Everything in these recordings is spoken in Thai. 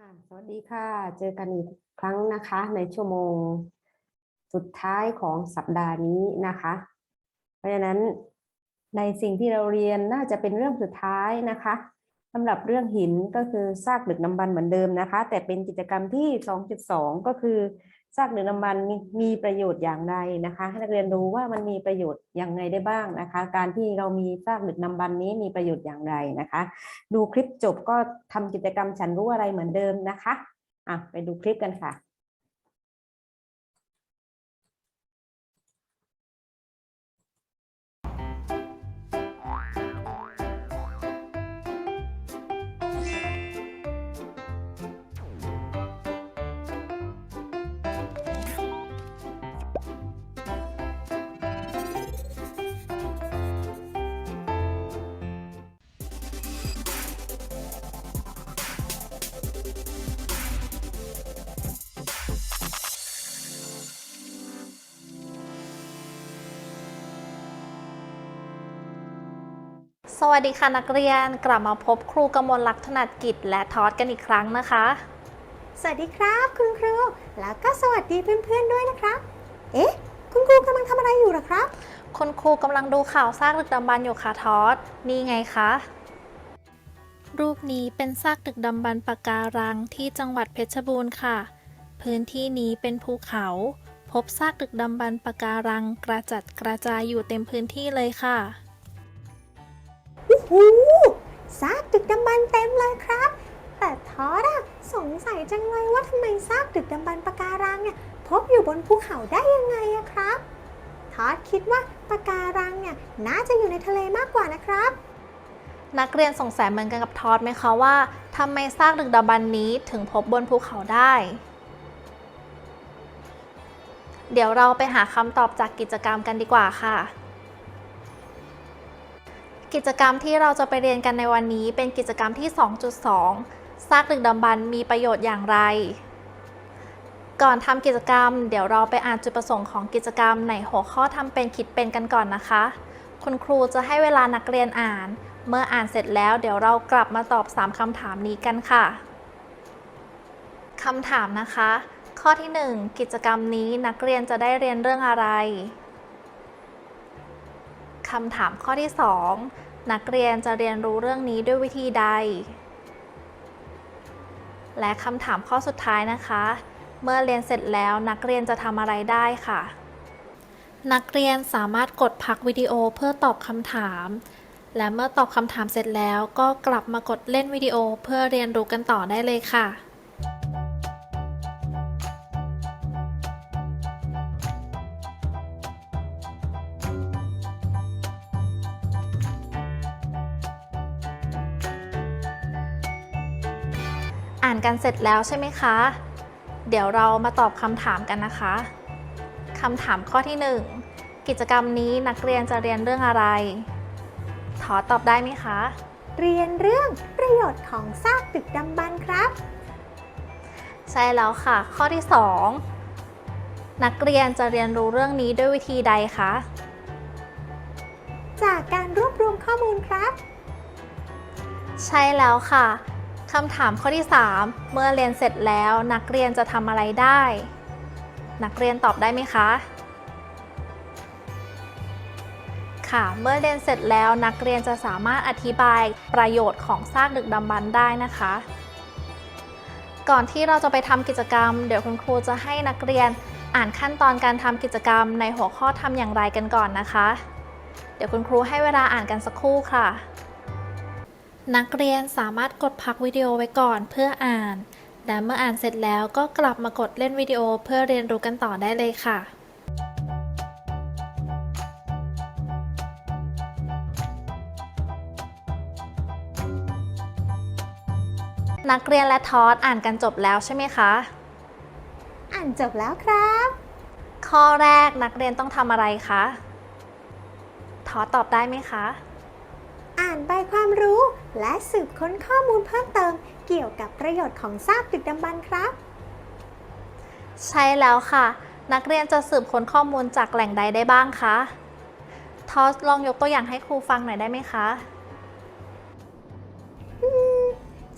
สวัสดีค่ะ เจอกันอีกครั้งนะคะ ในชั่วโมง สุดท้ายของสัปดาห์นี้นะคะ เพราะฉะนั้นในสิ่งที่เราเรียนน่าจะเป็นเรื่องสุดท้ายนะคะสำหรับเรื่องหินก็คือซากดึกดำบรรพ์เหมือนเดิมนะคะ แต่เป็นกิจกรรมที่ 2.2 ก็คือ ซากดึกดำบรรพ์มีมีประโยชน์อย่างไรนะคะ ให้นักเรียนรู้ว่ามันมีประโยชน์อย่างไรได้บ้างนะคะ การที่เรามีซากดึกดำบรรพ์นี้มีประโยชน์อย่างไรนะคะ ดูคลิปจบก็ทำกิจกรรมฉันรู้อะไรเหมือนเดิมนะคะอะไปดูคลิปกันค่ะ สวัสดีค่ะนักเรียนกลับมาพบครูกมลลักษณ์ถนัดกิจและทอดกันอีกครั้งนะคะ สวัสดีครับคุณครู แล้วก็สวัสดีเพื่อนๆด้วยนะครับ เอ๊ะ คุณครูกำลังทำอะไรอยู่เหรอครับ คุณครูกำลังดูข่าวซากดึกดำบรรพ์อยู่ค่ะทอดนี่ไงคะรูปนี้เป็นซากดึกดำบรรพ์ปะการังที่จังหวัดเพชรบูรณ์ค่ะ พื้นที่นี้เป็นภูเขา พบซากดึกดำบรรพ์ปะการังกระจัดกระจายอยู่เต็มพื้นที่เลยค่ะโอ้โหซากดึกดำบรรพ์เต็มเลยครับ แต่ทอดอะสงสัยจังเลยว่าทำไมซากดึกดำบรรพ์ปะการังเนี่ยพบอยู่บนภูเขาได้ยังไงอะครับ ทอดคิดว่าปะการังเนี่ยน่าจะอยู่ในทะเลมากกว่านะครับ นักเรียนสงสัยเหมือนกันกับทอดไหมคะว่าทำไมซากดึกดำบรรพ์นี้ถึงพบบนภูเขาได้ เดี๋ยวเราไปหาคำตอบจากกิจกรรมกันดีกว่าค่ะ กิจกรรมที่เราจะไปเรียนกันในวันนี้เป็นกิจกรรมที่ 2.2 ซากดึกดำบรรมีประโยชน์อย่างไร ก่อนทำกิจกรรม เดี๋ยวเราไปอ่านจุดประสงค์ของกิจกรรมในหัวข้อทำเป็นคิดเป็นกันก่อนนะคะ คุณครูจะให้เวลานักเรียนอ่าน เมื่ออ่านเสร็จแล้วเดี๋ยวเรากลับมาตอบ 3คำถามนี้กันค่ะคำถามนะคะ ข้อที่ 1 กิจกรรมนี้นักเรียนจะได้เรียนเรื่องอะไร คำถามข้อที่ 2 นักเรียนจะเรียนรู้เรื่องนี้ด้วยวิธีใด และคำถามข้อสุดท้ายนะคะ เมื่อเรียนเสร็จแล้วนักเรียนจะทำอะไรได้ค่ะ นักเรียนสามารถกดพักวิดีโอเพื่อตอบคำถาม และเมื่อตอบคำถามเสร็จแล้วก็กลับมากดเล่นวิดีโอเพื่อเรียนรู้กันต่อได้เลยค่ะ อ่านกันเสร็จแล้วใช่ไหมคะ เดี๋ยวเรามาตอบคำถามกันนะคะคำถามข้อที่ 1 กิจกรรมนี้นักเรียนจะเรียนเรื่องอะไร ทอตอบได้ไหมคะ เรียนเรื่องประโยชน์ของซากดึกดำบรรพ์ครับ ใช่แล้วค่ะ ข้อที่ 2 นักเรียนจะเรียนรู้เรื่องนี้ด้วยวิธีใดคะ จากการรวบรวมข้อมูลครับ ใช่แล้วค่ะ คำถามข้อที่ 3 เมื่อเรียนเสร็จแล้วนักเรียนจะทำอะไรได้ นักเรียนตอบได้ไหมคะ ค่ะ เมื่อเรียนเสร็จแล้วนักเรียนจะสามารถอธิบายประโยชน์ของซากดึกดำบรรพ์ได้นะคะ ก่อนที่เราจะไปทำกิจกรรม เดี๋ยวคุณครูจะให้นักเรียนอ่านขั้นตอนการทำกิจกรรมในหัวข้อทำอย่างไรกันก่อนนะคะ เดี๋ยวคุณครูให้เวลาอ่านกันสักครู่ค่ะ นักเรียนสามารถกดพักวิดีโอไว้ก่อนเพื่ออ่าน และเมื่ออ่านเสร็จแล้วก็กลับมากดเล่นวิดีโอเพื่อเรียนรู้กันต่อได้เลยค่ะนักเรียนและทอสอ่านกันจบแล้วใช่ไหมคะ อ่านจบแล้วครับ ข้อแรกนักเรียนต้องทำอะไรคะ ทอสตอบได้ไหมคะ อ่านใบความรู้ และสืบค้นข้อมูลเพิ่มเติมเกี่ยวกับประโยชน์ของซากดึกดำบรรพ์ครับ ใช่แล้วค่ะ นักเรียนจะสืบค้นข้อมูลจากแหล่งใดได้บ้างคะ ทอสลองยกตัวอย่างให้ครูฟังหน่อยได้ไหมคะ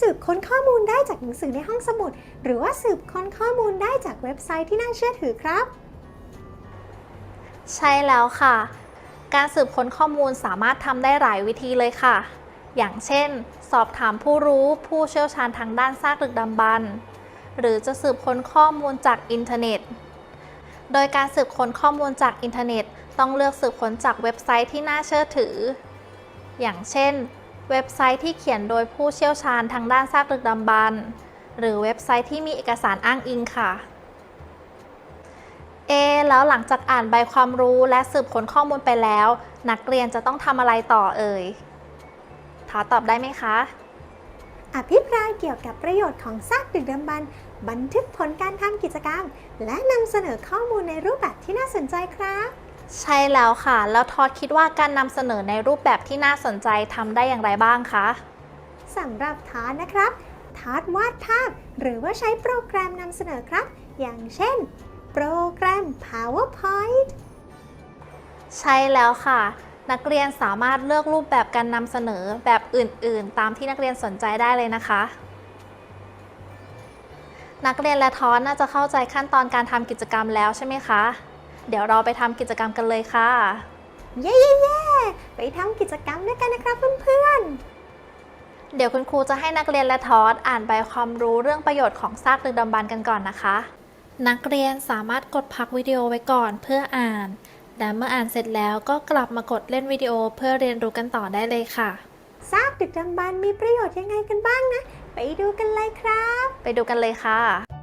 สืบค้นข้อมูลได้จากหนังสือในห้องสมุด หรือว่าสืบค้นข้อมูลได้จากเว็บไซต์ที่น่าเชื่อถือครับ ใช่แล้วค่ะ การสืบค้นข้อมูลสามารถทำได้หลายวิธีเลยค่ะ อย่างเช่น สอบถามผู้รู้ผู้เชี่ยวชาญทางด้านซากดึกดำบรรพ์หรือจะสืบค้นข้อมูลจากอินเทอร์เน็ต โดยการสืบค้นข้อมูลจากอินเทอร์เน็ต ต้องเลือกสืบค้นจากเว็บไซต์ที่น่าเชื่อถือ อย่างเช่น เว็บไซต์ที่เขียนโดยผู้เชี่ยวชาญทางด้านซากดึกดำบรรพ์หรือเว็บไซต์ที่มีเอกสารอ้างอิงค่ะเอแล้วหลังจากอ่านใบความรู้และสืบค้นข้อมูลไปแล้ว นักเรียนจะต้องทำอะไรต่อเอ่ย ถาตอบได้ไหมคะ อภิปรายเกี่ยวกับประโยชน์ของซากดึกดำบรรพ์บันทึกผลการทำกิจกรรม และนำเสนอข้อมูลในรูปแบบที่น่าสนใจครับ ใช่แล้วค่ะ แล้วทอดคิดว่าการนำเสนอในรูปแบบที่น่าสนใจทำได้อย่างไรบ้างคะสำหรับทอดนะครับทอดวาดภาพ หรือว่าใช้โปรแกรมนำเสนอครับ อย่างเช่น โปรแกรม PowerPoint ใช่แล้วค่ะ นักเรียนสามารถเลือกรูปแบบการนำเสนอแบบอื่น ๆ ตามที่นักเรียนสนใจได้เลยนะคะ นักเรียนและทอนน่าจะเข้าใจขั้นตอนการทำกิจกรรมแล้วใช่ไหมคะ เดี๋ยวเราไปทำกิจกรรมกันเลยค่ะ เย้เย้เย้ไปทำกิจกรรมด้วยกันนะครับเพื่อนเดี๋ยวคุณครูจะให้นักเรียนและทอสอ่านใบความรู้เรื่องประโยชน์ของซากดึกดำบรรพ์กันก่อนนะคะ นักเรียนสามารถกดพักวิดีโอไว้ก่อนเพื่ออ่าน และเมื่ออ่านเสร็จแล้วก็กลับมากดเล่นวิดีโอเพื่อเรียนรู้กันต่อได้เลยค่ะๆซากดึกดำบรรพ์มีประโยชน์ยังไงกันบ้างนะ ไปดูกันเลยครับ ไปดูกันเลยค่ะ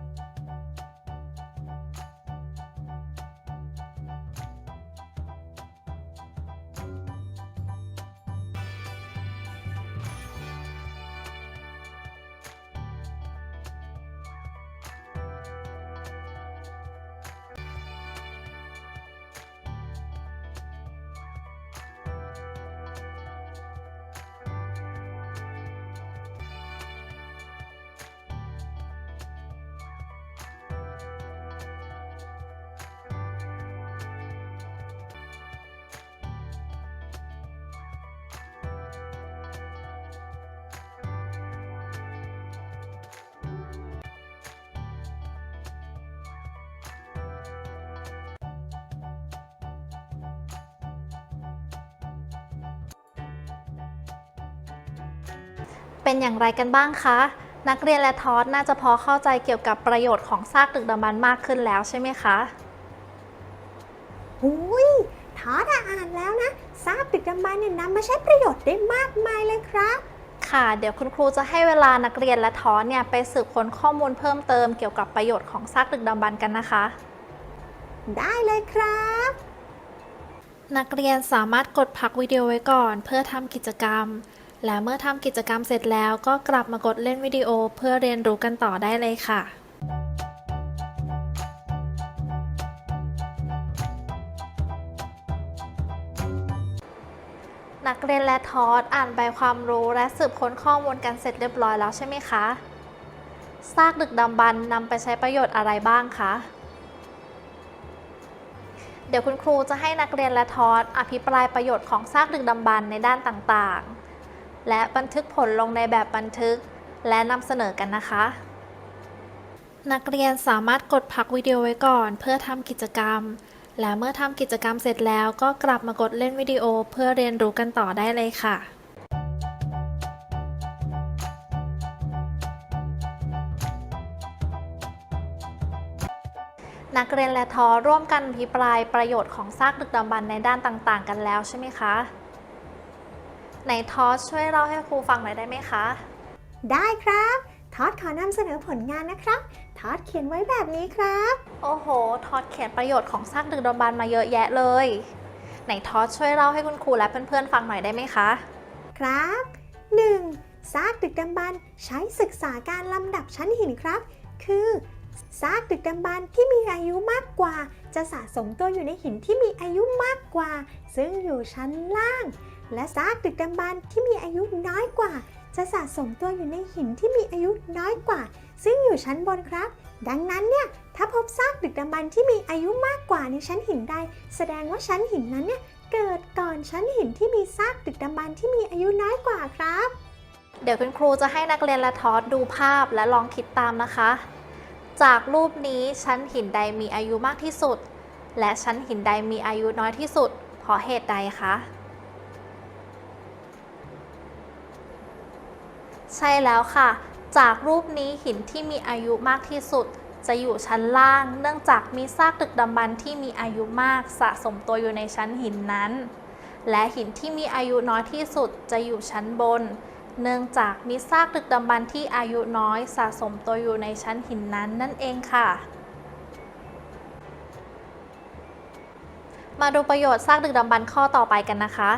เป็นอย่างไรกันบ้างคะ นักเรียนและทอสน่าจะพอเข้าใจเกี่ยวกับประโยชน์ของซากดึกดำบรรพ์มากขึ้นแล้วใช่ไหมคะหุยทอดอะอ่านแล้วนะซากดึกดำบรรพ์เนี่ยนำมาใช้ประโยชน์ได้มากมายเลยครับค่ะ เดี๋ยวคุณครูจะให้เวลานักเรียนและทอสเนี่ยไปสืบค้นข้อมูลเพิ่มเติมเกี่ยวกับประโยชน์ของซากดึกดำบรรพ์กันนะคะ ได้เลยครับ นักเรียนสามารถกดพักวิดีโอไว้ก่อน เพื่อทำกิจกรรม และเมื่อทำกิจกรรมเสร็จแล้วก็กลับมากดเล่นวิดีโอเพื่อเรียนรู้กันต่อได้เลยค่ะนักเรียนและทอสอ่านใบความรู้และสืบค้นข้อมูลกันเสร็จเรียบร้อยแล้วใช่ไหมคะ ซากดึกดำบรรนำไปใช้ประโยชน์อะไรบ้างคะ เดี๋ยวคุณครูจะให้นักเรียนและทอสอภิปรายประโยชน์ของซากดึกดำบรรในด้านต่างๆ และบันทึกผลลงในแบบบันทึก และนำเสนอกันนะคะ นักเรียนสามารถกดพักวิดีโอไว้ก่อน เพื่อทำกิจกรรม และเมื่อทำกิจกรรมเสร็จแล้วก็กลับมากดเล่นวิดีโอเพื่อเรียนรู้กันต่อได้เลยค่ะนักเรียนและทอร่วมกันอภิปรายประโยชน์ของซากดึกดำบรรในด้านต่างๆ กันแล้วใช่ไหมคะ ไหนทอช่วยเล่าให้ครูฟังหน่อยได้ไหมคะ ได้ครับ ทอดขอนำเสนอผลงานนะครับ ทอดเขียนไว้แบบนี้ครับ โอ้โห ทอดเขียนประโยชน์ของซากดึกดำบรรพ์มาเยอะแยะเลย ไหนทอดช่วยเล่าให้คุณครูและเพื่อนๆฟังหน่อยได้ไหมคะ ครับ 1. ซากดึกดำบรรพ์ใช้ศึกษาการลำดับชั้นหินครับ คือซากดึกดำบรรพ์ที่มีอายุมากกว่า จะสะสมตัวอยู่ในหินที่มีอายุมากกว่า ซึ่งอยู่ชั้นล่าง และซากดึกดำบรรพ์ที่มีอายุน้อยกว่า จะสะสมตัวอยู่ในหินที่มีอายุน้อยกว่า ซึ่งอยู่ชั้นบนครับ ดังนั้นเนี่ยถ้าพบซากดึกดำบรรพ์ที่มีอายุมากกว่าในชั้นหินใด แสดงว่าชั้นหินนั้นเนี่ยเกิดก่อนชั้นหินที่มีซากดึกดำบรรพ์ที่มีอายุน้อยกว่าครับ เดี๋ยวคุณครูจะให้นักเรียนและทอสดูภาพและลองคิดตามนะคะ จากรูปนี้ชั้นหินใดมีอายุมากที่สุด และชั้นหินใดมีอายุน้อยที่สุดเพราะเหตุใดคะ ใช่แล้วค่ะ จากรูปนี้หินที่มีอายุมากที่สุด จะอยู่ชั้นล่าง เนื่องจากมีซากดึกดำบรรพ์ที่มีอายุมากสะสมตัวอยู่ในชั้นหินนั้น และหินที่มีอายุน้อยที่สุดจะอยู่ชั้นบน เนื่องจากมีซากดึกดำบรรพ์ที่อายุน้อยสะสมตัวอยู่ในชั้นหินนั้นนั่นเองค่ะมาดูประโยชน์ซากดึกดำบรรพ์ข้อต่อไปกันนะคะ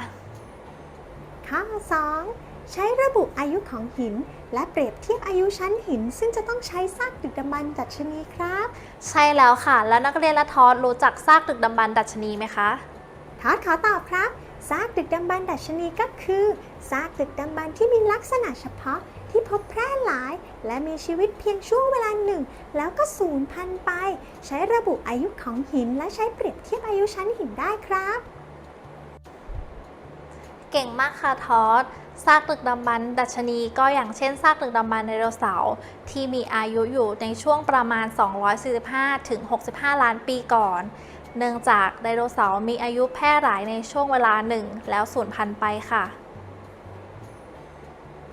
ข้อ 2 ใช้ระบุอายุของหิน และเปรียบเทียบอายุชั้นหิน ซึ่งจะต้องใช้ซากดึกดำบรรพ์ดัชนีครับ ใช่แล้วค่ะ แล้วนักเรียนและทอสรู้จักซากดึกดำบรรพ์ดัชนีไหมคะทอดขอตอบครับ ซากดึกดำบรรพ์ดัชนีก็คือซากดึกดำบรรพ์ที่มีลักษณะเฉพาะที่พบแพร่หลาย และมีชีวิตเพียงช่วงเวลาหนึ่ง แล้วก็สูญพันธุ์ไป ใช้ระบุอายุของหิน และใช้เปรียบเทียบอายุชั้นหินได้ครับ เก่งมากค่ะทอส ซากดึกดำบรรพ์ดัชนีก็อย่างเช่นซากดึกดำบรรพ์ไดโนเสาร์ที่มีอายุอยู่ในช่วงประมาณ 245 ถึง 65 ล้านปีก่อน เนื่องจากไดโนเสาร์มีอายุแพร่หลายในช่วงเวลาหนึ่งแล้วสูญพันธุ์ไปค่ะ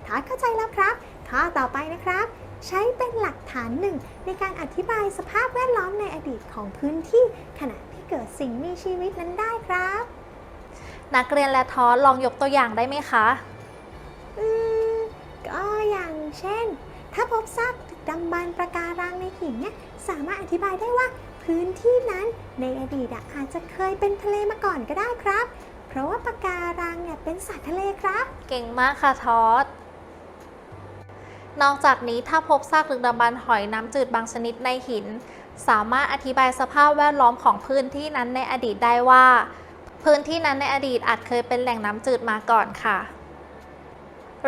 ทอดเข้าใจแล้วครับ ข้อต่อไปนะครับ ใช้เป็นหลักฐานหนึ่งในการอธิบายสภาพแวดล้อมในอดีตของพื้นที่ขณะที่เกิดสิ่งมีชีวิตนั้นได้ครับ นักเรียนและทอสลองยกตัวอย่างได้ไหมคะอืม ก็อย่างเช่น ถ้าพบซากดึกดำบรรพ์ประการังในหินเนี่ยสามารถอธิบายได้ว่าพื้นที่นั้นในอดีตอะอาจจะเคยเป็นทะเลมาก่อนก็ได้ครับ เพราะว่าปะการังเนี่ยเป็นสัตว์ทะเลครับ เก่งมากค่ะทอสนอกจากนี้ถ้าพบซากดึกดำบรรพ์หอยน้ำจืดบางชนิดในหิน สามารถอธิบายสภาพแวดล้อมของพื้นที่นั้นในอดีตได้ว่า พื้นที่นั้นในอดีตอาจเคยเป็นแหล่งน้ำจืดมาก่อนค่ะ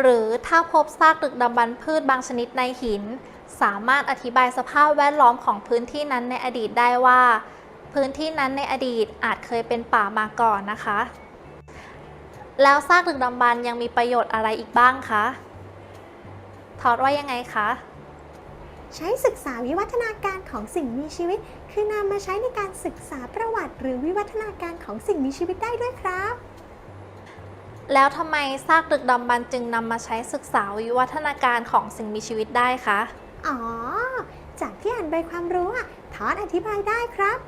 หรือถ้าพบซากดึกดำบรรพืชบางชนิดในหิน สามารถอธิบายสภาพแวดล้อมของพื้นที่นั้นในอดีตได้ว่า พื้นที่นั้นในอดีตอาจเคยเป็นป่ามาก่อนนะคะ แล้วซากดึกดำบรรยังมีประโยชน์อะไรอีกบ้างคะทอดว่ายังไงคะใช้ศึกษาวิวัฒนาการของสิ่งมีชีวิต คือนำมาใช้ในการศึกษาประวัติ หรือวิวัฒนาการของสิ่งมีชีวิตได้ด้วยครับ แล้วทำไมซากดึกดำบรรจึงนำมาใช้ศึกษาวิวัฒนาการของสิ่งมีชีวิตได้คะ อ๋อ จากที่อ่านใบความรู้อะทอดอธิบายได้ครับ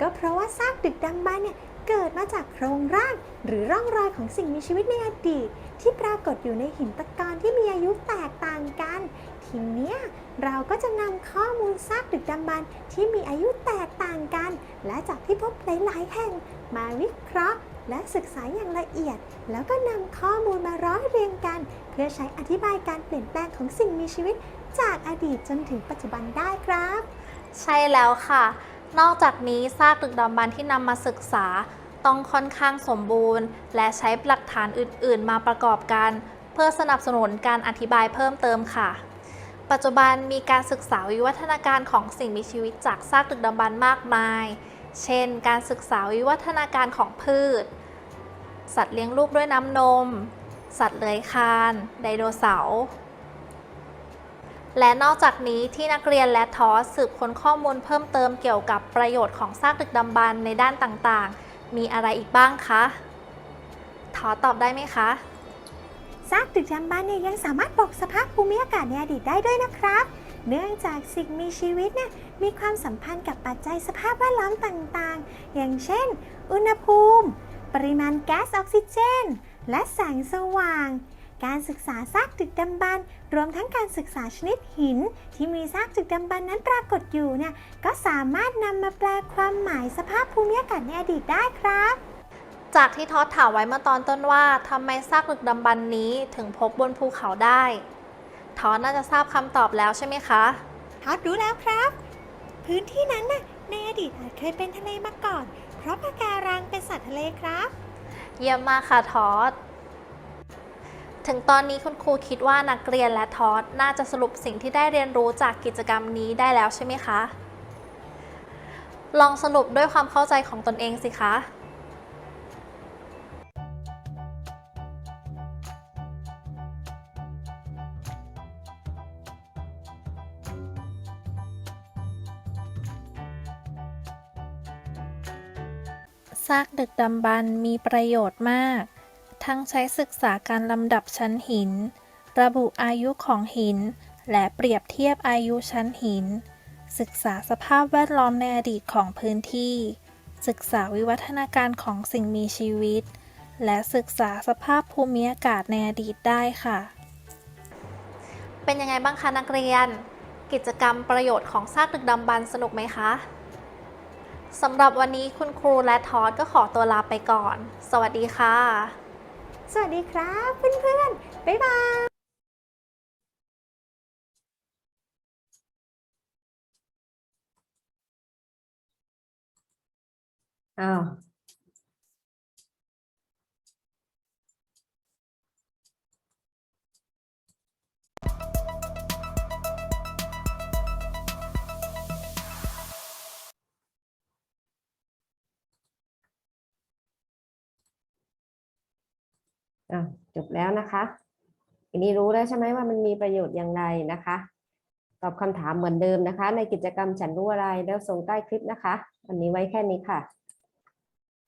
ก็เพราะว่าซากดึกดำบรรเนี่ยเกิดมาจากโครงร่างหรือร่องรอยของสิ่งมีชีวิตในอดีต ที่ปรากฏอยู่ในหินตะกอนที่มีอายุแตกต่างกัน ทีเนี้ยเราก็จะนำข้อมูลซากดึกดำบรรที่มีอายุแตกต่างกัน และจากที่พบหลายๆแห่งมาวิเคราะห์ และศึกษาอย่างละเอียด แล้วก็นำข้อมูลมาร้อยเรียงกัน เพื่อใช้อธิบายการเปลี่ยนแปลงของสิ่งมีชีวิต จากอดีตจนถึงปัจจุบันได้ครับ ใช่แล้วค่ะ นอกจากนี้ซากดึกดำบรรพ์ที่นำมาศึกษา ต้องค่อนข้างสมบูรณ์ และใช้หลักฐานอื่น ๆ มาประกอบกัน เพื่อสนับสนุนการอธิบายเพิ่มเติมค่ะปัจจุบันมีการศึกษาวิวัฒนาการของสิ่งมีชีวิตจากซากดึกดำบรรพ์มากมาย เช่น การศึกษาวิวัฒนาการของพืช สัตว์เลี้ยงลูกด้วยน้ำนม สัตว์เลื้อยคลาน ไดโนเสาร์ และนอกจากนี้ที่นักเรียนและทอสสืบค้นข้อมูลเพิ่มเติมเกี่ยวกับประโยชน์ของซากดึกดำบรรในด้านต่างๆ มีอะไรอีกบ้างคะ ทอสตอบได้ไหมคะซากดึกดำบรรเนี่ยยังสามารถบอกสภาพภูมิอากาศในอดีตได้ด้วยนะครับ เนื่องจากสิ่งมีชีวิตเนี่ยมีความสัมพันธ์กับปัจจัยสภาพแวดล้อมต่างๆ อย่างเช่น อุณหภูมิ ปริมาณแก๊สออกซิเจน และแสงสว่าง การศึกษาซากดึกดำบรรพ์รวมทั้งการศึกษาชนิดหิน ที่มีซากดึกดำบรรพ์นั้นปรากฏอยู่เนี่ยก็สามารถนำมาแปลความหมายสภาพภูมิอากาศในอดีตได้ครับจากที่ทอสถามไว้เมื่อตอนต้นว่าทำไมซากดึกดำบรรพ์นี้ถึงพบบนภูเขาได้ ทอสน่าจะทราบคำตอบแล้วใช่ไหมคะ ทอดรู้แล้วครับ พื้นที่นั้นน่ะในอดีตอาจเคยเป็นทะเลมาก่อน เพราะปะการังเป็นสัตว์ทะเลครับ เยี่ยมมากค่ะทอสถึงตอนนี้คุณครูคิดว่านักเรียนและทอสน่าจะสรุปสิ่งที่ได้เรียนรู้จากกิจกรรมนี้ได้แล้วใช่ไหมคะ ลองสรุปด้วยความเข้าใจของตนเองสิคะากดึกดำบรรพ์มีประโยชน์มาก ทั้งใช้ศึกษาการลำดับชั้นหิน ระบุอายุของหิน และเปรียบเทียบอายุชั้นหิน ศึกษาสภาพแวดล้อมในอดีตของพื้นที่ ศึกษาวิวัฒนาการของสิ่งมีชีวิต และศึกษาสภาพภูมิอากาศในอดีตได้ค่ะ เป็นยังไงบ้างคะนักเรียน กิจกรรมประโยชน์ของซากดึกดำบรรพ์สนุกไหมคะ สำหรับวันนี้คุณครูและทอดก็ขอตัวลาไปก่อน สวัสดีค่ะ สวัสดีครับเพื่อนๆ บ๊ายบายอ้าว อะจบแล้วนะคะอันนี้รู้แล้วใช่ไหมว่ามันมีประโยชน์อย่างไรนะคะ ตอบคำถามเหมือนเดิมนะคะ ในกิจกรรมฉันรู้อะไรแล้วส่งใต้คลิปนะคะ วันนี้ไว้แค่นี้ค่ะ